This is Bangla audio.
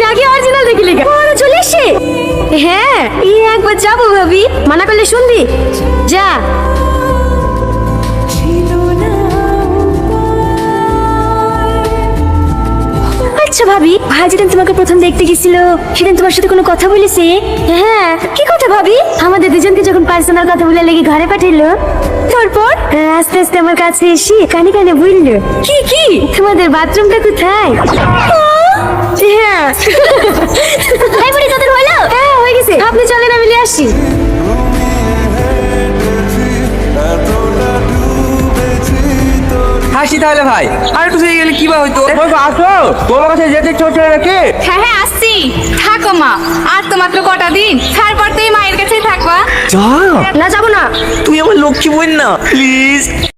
জাগে অরিজিনাল দেখি লিখা ওরা চলে এসে হ্যাঁ ই একবার যাব ভাবি। মানা করলে শুনবি? যা। আচ্ছা ভাবি, ভাই যেদিন তোমাকে প্রথম দেখতে গেছিল, সেদিন তোমার সাথে কোনো কথা বলেছে? হ্যাঁ কি কথা ভাবি? আমাদের দুজনকে যখন পার্সোনাল কথা বলে লেগে ঘরে পাঠাইলো। তারপর? আস্তে আস্তে আমার কাছে এসে কানে কানে বলল কি কি? তোমাদের বাথরুমটা কোথায়? হ্যাঁ। এই তোদের হলো? হ্যাঁ হয়ে গেছে। আপনি চলেন আমি নিয়ে আসি। হাসি তাহলে ভাই। আর একটু থেকে গেলে কি বা হইতো? আসো। তোমার কাছে যেতে চলছে নাকি? হ্যাঁ হ্যাঁ আসছি। থাকো মা। আর তো মাত্র কটা দিন। তারপর যা। না যাব না। তুই আমার লক্ষ্মী বোন না প্লিজ